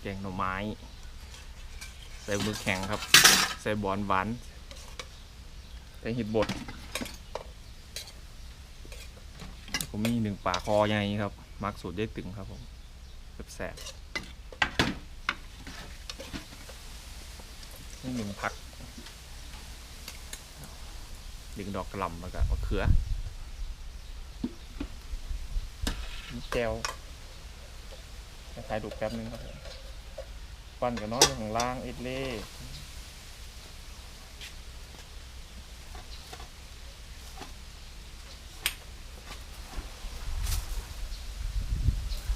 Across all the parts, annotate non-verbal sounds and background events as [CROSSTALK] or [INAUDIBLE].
แกงหน่อไม้ ใส่มือแข็งครับ ใส่บอนหวาน ใส่เห็ดบดผมมีหนึ่งป่าคอใหญ่ครับ มักสูตรได้ตึงครับผมแสบนี่หนึ่งพัก ดึงดอกกระล่ำแล้วก็มะเขือนี่แจวถ่ายดูแป๊บนึงครับผม ฟันกับน้อยอยู่ข้างล่างเอ็ดเล่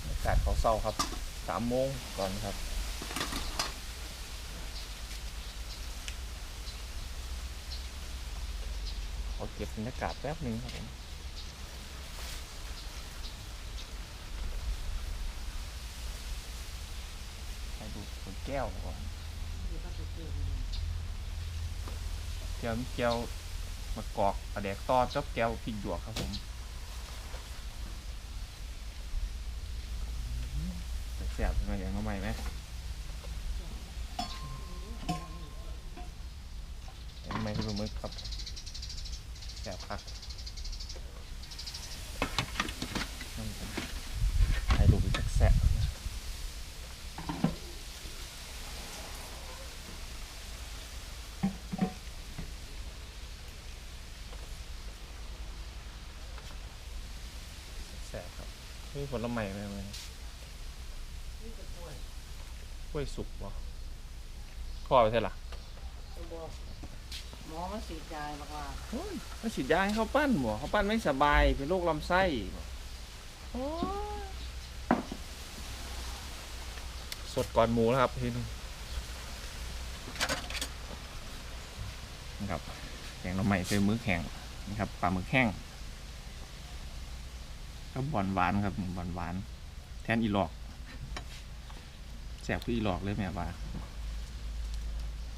อากาศเขาเศร้าครับสามโมงก่อนครับขอเก็บบรรยากาศแป๊บนึงครับผมไปดูบนแก้วก่อนแก้วมีแก้วมะกอกปลาแดกตอดกับแก้วพริกหยวกครับผมแซ่บมาอย่างน้ใหม่ไหมยังไม่รู้มึกครับแสบคักนั่นกันให้ดูไปจากแสบแสบ ครับนี่ผลไม้ไหมไหมกล้วยสุกวะข้อไปใช่หรอหมอมาสีดยายบอกว่าเขาฉีดยาให้เขาปั้นหมอเขาปั้นไม่สบายเป็นโรคลำไส้โอ้ยสดก่อนหมูแล้วครับพี่นุ่มนะครับแกงหน่อไม้เป็นมื้อแข็งนะครับปลาหมึกแห้ง ก็บอนหวานครับบอนหวาน แทนอีหลอกแสบคืออีหลอกเลยแม่ว่า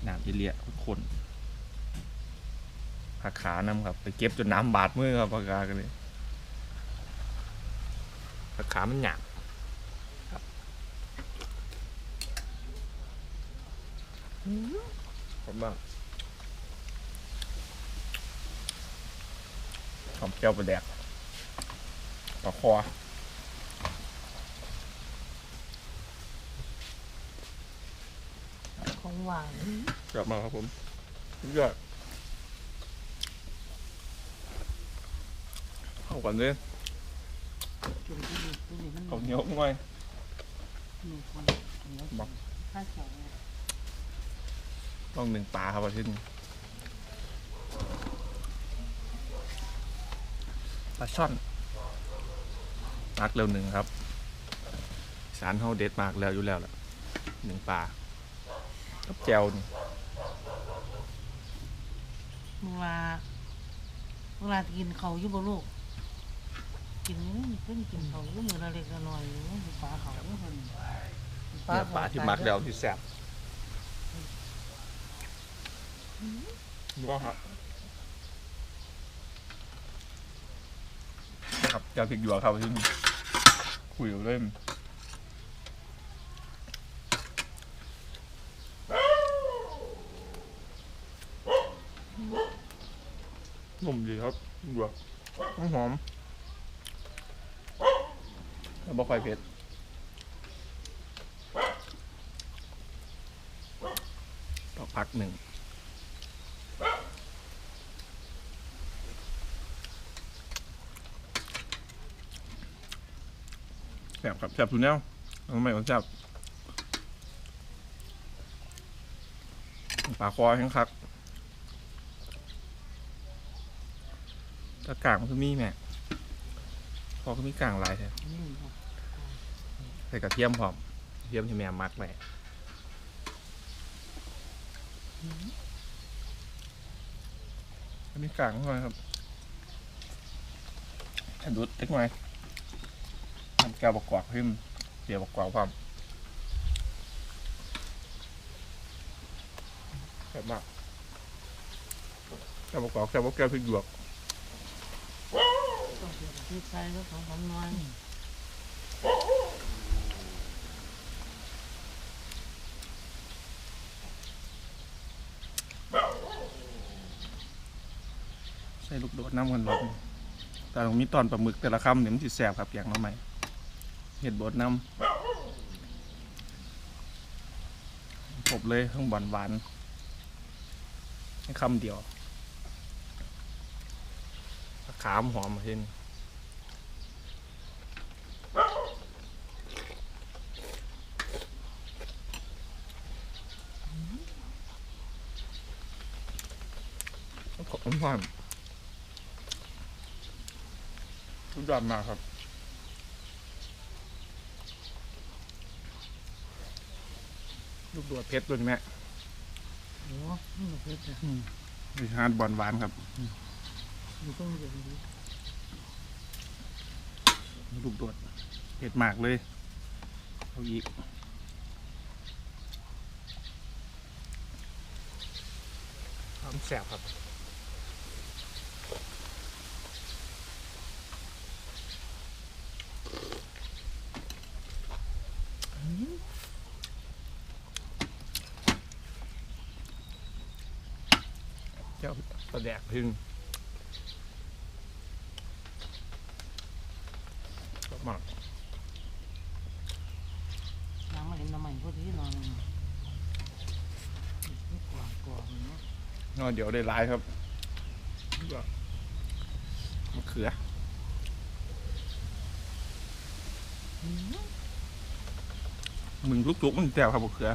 น้ำที่เลียข้นผักขาน้ำครับ ไปเก็บจนน้ำบาดมือครับผักขากันเลยผักขามันหยาบครับผมบ้างหอมเจียวปลาแดก ปลาคอของหวานกลับมาครับผมสุดยอดเข้ากันเลยจุ่มที่ดีที่ดีมันเอาเหนียวหน่อยหนึ่งคนบอกข้าวแข็งต้องหนึ่งปลาครับอาทิตย์นี้ปลาช่อน มักเร็วหนึ่งครับสารเขาเด็ดมากแล้วอยู่แล้วล่ะหนึ่งปลากับแจวนี่เวลาเวลากินเขาอยู่บ่ลูกกินนี่เพิ่นกินเขาอยู่มือละเล็กละน้อยอยู่ปลาเขาอยู่คนเนี่ยปลาที่มักแล้วที่แซ่บดูว่าครับนะครับแจวพริกหยวกครับ อาที่นี่คุยกับเล่นนุ่มดีครับหยวกหอมแล้วบ่ค่อยเผ็ดต่อพักหนึ่ง แสบครับแสบสุดแนวทำไมมันแสบปลาคอแห้งคักถ้ากางมันคือมีแม่คอคือมีกลางลายแท้ใส่กระเทียมพร้อมเทียมที่แม่มักแม่อันนี้กลางเข้ามาครับให้ดูดเล็กน้อย แก้วบกกวักพิมเสียวบกกวักความแซ่บมากแก้วบกกวักแก้วบกแก้วพิกหยวกใช่ลูกโดดน้ำกันรลบแต่ตรงนี้ตอนปลาหมึกแต่ละคำเนี่ยมันจะแสบครับอย่างน้อยไหม เห็ดบดน้ำผมเลยข้างบอนหวานๆคำเดียวขามหอมเห็นผมหอมทุกยอดมากครับ ลูกโดดเพชรด้วยแม่โอ้นี่ก็เพชรนะมีฮาร์ดบอลหวานครับอยู่ตรงนี้เดี๋ยวนี้ลูกโดดเผ็ดมากเลย เอาอีกหอมแสบครับ เจ้าประ แดกพึ่งชอบมากยังมาเห็นทำไมพอดีนอนนี่กว่ากว่าเนาะนอเดี๋ยวได้ร้ายครับก็มะเขือมึงลูกจุกมันแจ่วครับมะเขือ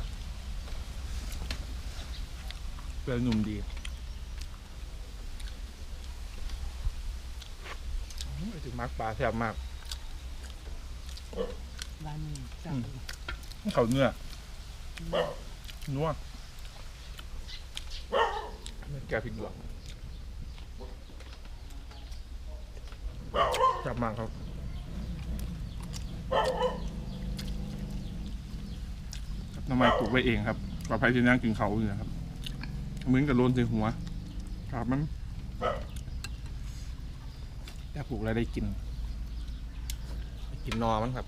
เปลือกหนุ่มดีอื้อไอ้ ถึงมักปลาแซ่บมากร้านนี้จังเลยเขาเนื้อนัวไม่แกพริกหยวกจับมากครับน้ำมันปลูกไว้เองครับปลอดภัยที่นั่งกินเขาอยู่นะครับเหมือนกับโลนใส่หัว ครับมัน อยากปลูกอะไรได้กิน กินนอมันครับ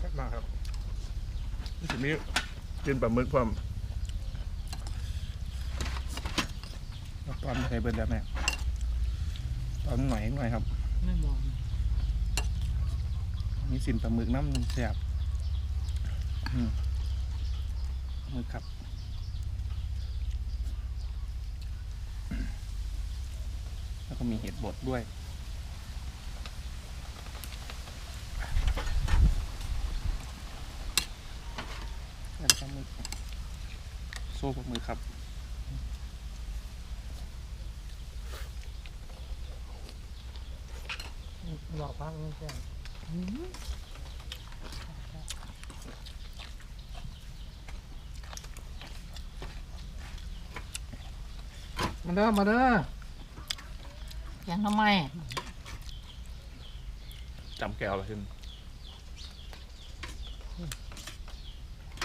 ครับมาครับนี่สิมีกินปลาหมึกพร้อมเอาตอนใส่เบิร์ดแล้วแม่ตอนหน่อยหน่อยครับ ไม่มองมีสินปลาหมึกน้ำแสบอืม ปลาหมึกครับแล้วก็มีเห็ดบดด้วยแล้วก็มือโซ่ปลาหมึกครับหลอกพักนี่ใช่ มาเด้อมาเด้อยังทำไมจำแก้วอะไรขึ้น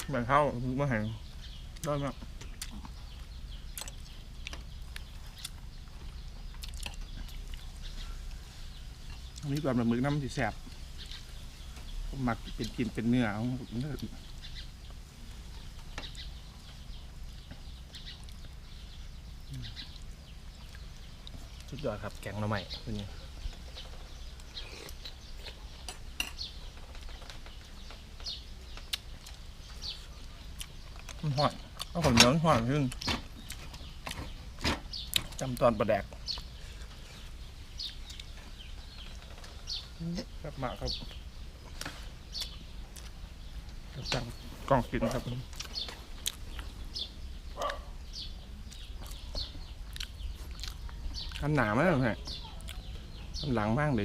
แบ่งข้าวเมื่อแห่งได้มากอันนี้แบบปลาหมึกน้ำที่แสบผมหมักเป็นกินเป็นเนื้อเอาเนื้อสุด ยอดครับแกงหน่อไม้เป็นไงมันหอนเอาขนเหนียวมันหอนขึ้นจำตอนประแดกครับมาครับจังกล้องกินครับ ขันหนามากเลยขันหลังบ้างเล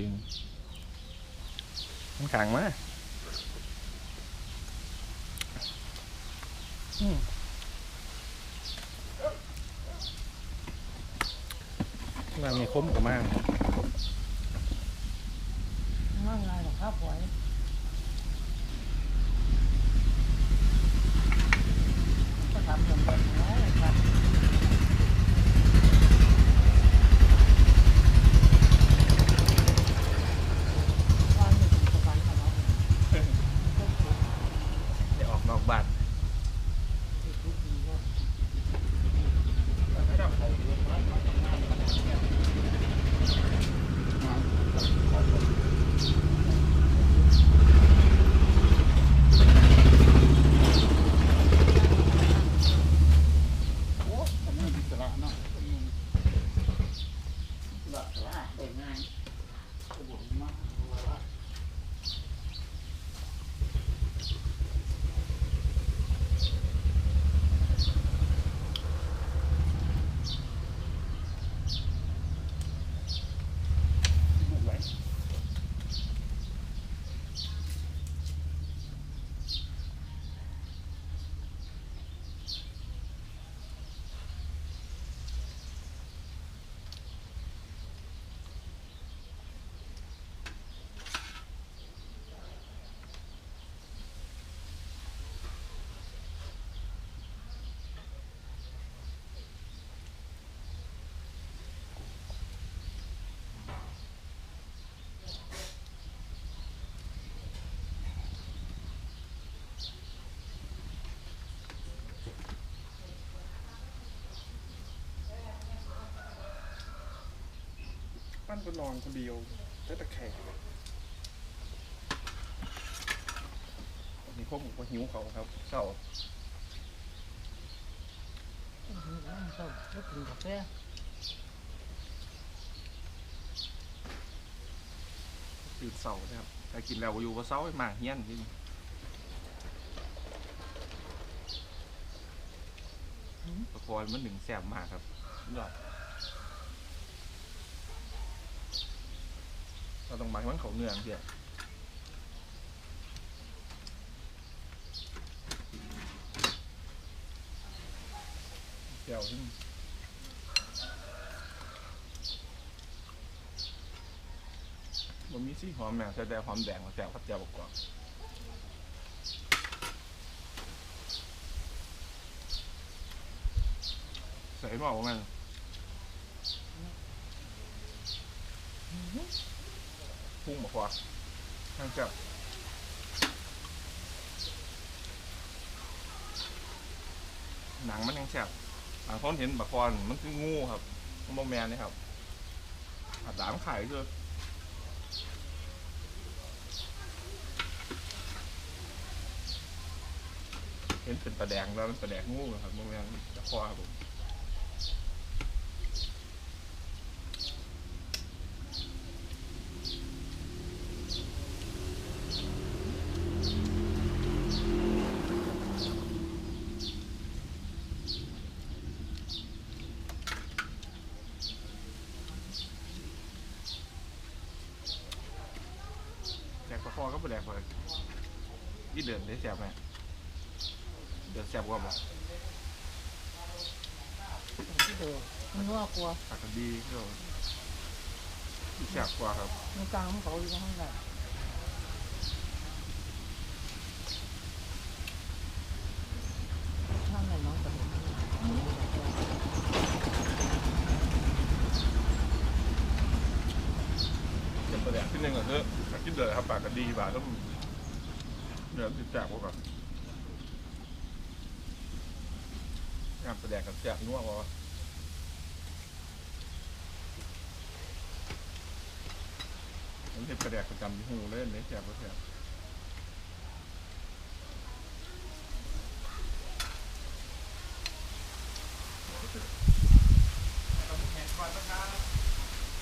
ปั้นก็นอนคนเดียวได้แต่แขกวันนี้พวกผมก็หิวเขาครับเศร้าอืมอืมชอบก็กินกาแฟตื่นเศร้านะครับแต่กินแล้วก็อยู่ก็เศร้าให้มากเฮี้ยนจริงประคอยมันหนึ่งแสบมากครับยอดเรา ต้องหมักมันเขาเนื้อเพียเจียวขึ้นมันมีซี่หอมแม่แต่แต่หอมแดงกับแจ่วกับแจ่วกรอบใส่หม้อว่ามัน พุ่งบอกว่าทางจ่วหนังมันยังแซ่บบางคนเห็นบักคอนมันคืองูครับมันโมแมนนี่ครับอาดามนขายด้วยเห็นเป็นปลาแดงแล้วมันปลาแดงงูนะครับบงอย่างจะคอครับผมแดกปลาคอก็ปลาแดกเลยยี่เดือนได้แสบไหม เดือด แซ่บกว่าบอกที่เดิมมันว่ากลัวปากกระดีก็แซ่บกว่าครับ มันกลางมันเขาอยู่ตรงนั้นแหละช่างไหนน้องกับผม เดี๋ยวประแดกที่หนึ่งก่อนเถอะถ้ากินเดือดครับปากกระดีบาต้องเดือดติดแซ่บกว่าก่อนงานประแด กกับแซ่บนัวกว่าผมเห็นประแดกประจำที่หูเล่นเนี่ยแซ่บกว่แซ่บ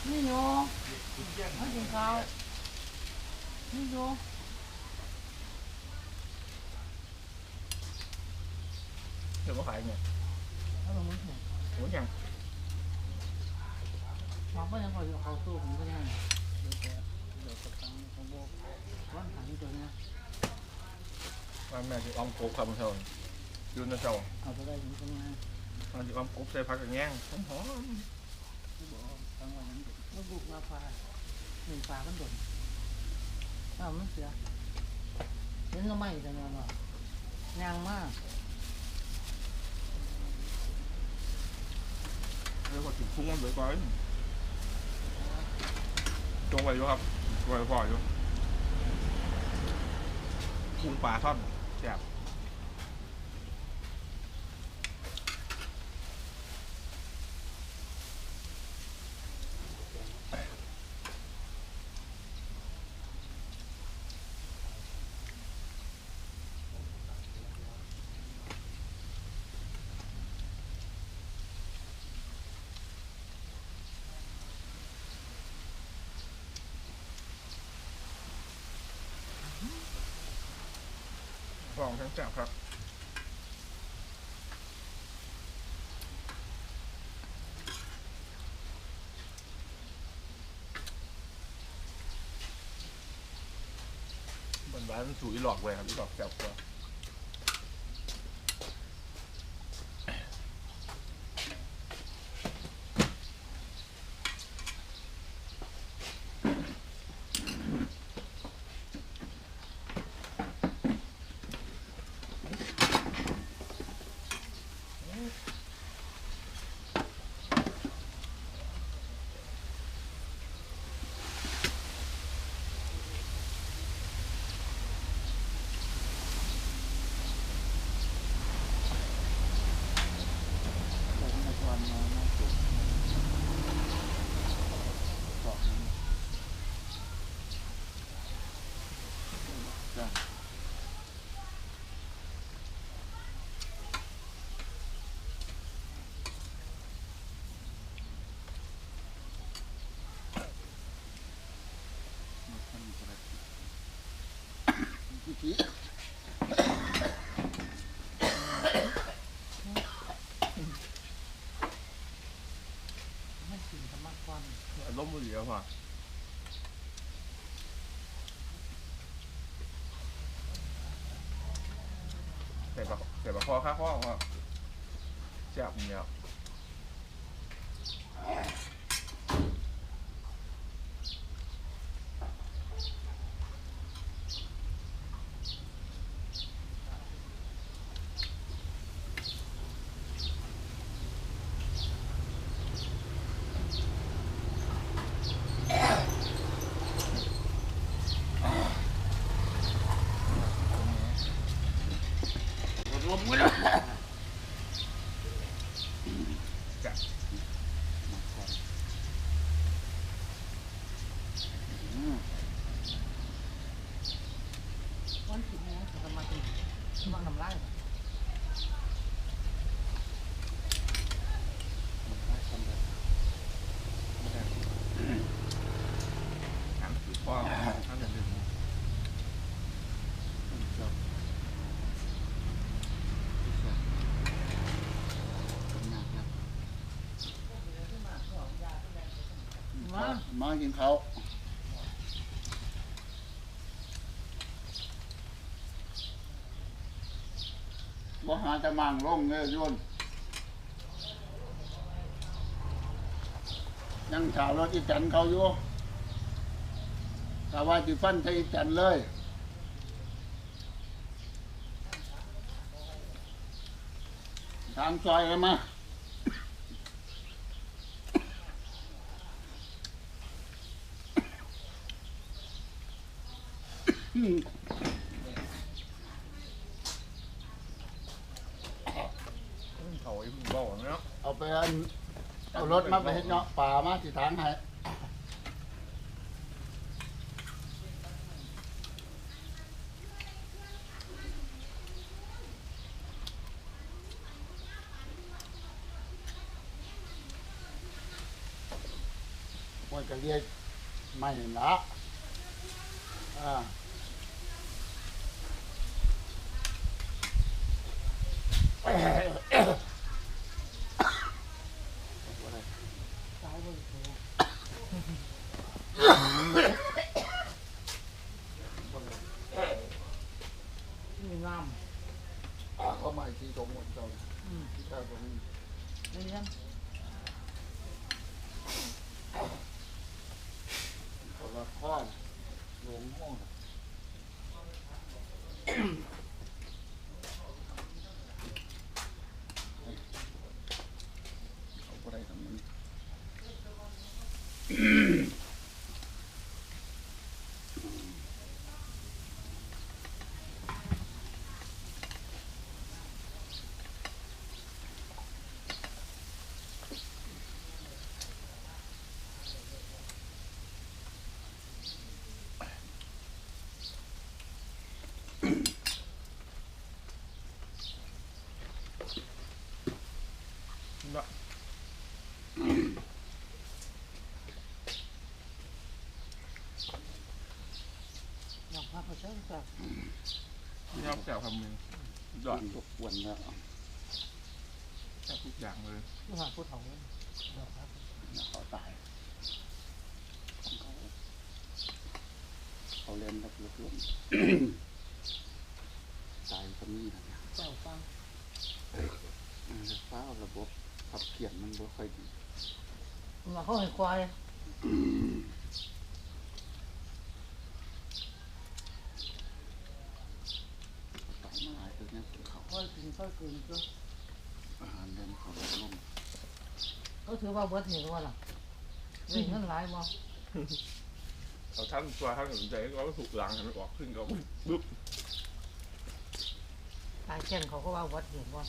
นี่โยมากินข้าวนี่โยเดี๋ยวก็ขายไง ลงมือเนี่ยโอ้ยยังมาก็ยังคอยอยู่เขาตู้ผมก็ยังเดี๋ยวแต่เดี๋ยวกับตังของโบวันถังตัวเนี้ยว่าแม่จะอ้อมโกบครับมันเท่าอยู่ในเจ้าเอาไปได้ถึงตรงนี้มันจะอ้อมโกบใส่ผักกระแยงหอมที่บอกตั้งวันนั้นแล้วบุกมาฟ้าหนึ่งฟ้ามันโดนอ้าวมันเสียเห็นเราไม่จังเลยว่ะยางมาก แล้วก็ถึงพุ่งมันเลยก่อนจงไว้อยู่ครับไว้พออยู่พุ่งปลาทอดแซ่บ ลองทั้งแซ่บครับบันบานมันสูยหลอกเลยครับหลอกแซ่บกว่า ผีมันกินธรรมะควันล้มมืเดียวพอใส่ปลาใส่ปลาอข้าข้อครับแซ่บเนี่ย มากินเขาบ่หาจะมังลงเลยโยนยังชาวรถอีจันเขาอยู่ถ้าว่าจิฟันใส่อีจันเลยทางซอยเลยมา เขาไอ้พึ่งบอกเนาะเอาไปอันเอารถมาไปเห็ดเนาะป่ามาที่ทางให้ Ugh. [LAUGHS] อยากพาไปเชิญจ้ะยอบแซ่บคำหนึ่งยอดทุกวนแล้วแซ่บทุกอย่างเลยผู้หาผู้เฒ่าเลยอยากพาไปเขาตายเขาเขาเล่นกับลูกลุงตายก็มีนะเจ้าฟังเออฟ้าระบบขับเขียนมันบ่ค่อยดีมาเข้าให้ควาย ต่อมาหลายตัวเนี่ยเขา ควายกินควายกินก็อาหารเล่นขาลดลงเขาถือว่าเบิดเห็นว่าล่ะนี่เงินหลายบ่เอาท่านตัวท่านสนใจก็ถูกหลังหันออกขึ้นก็บึ๊บตายแก่นเขาก็ว่าเบิดเห็นว่า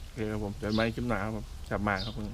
โอเคครับผมเดี๋ยวไม่คลิปหนาครับผมจับมาครับผม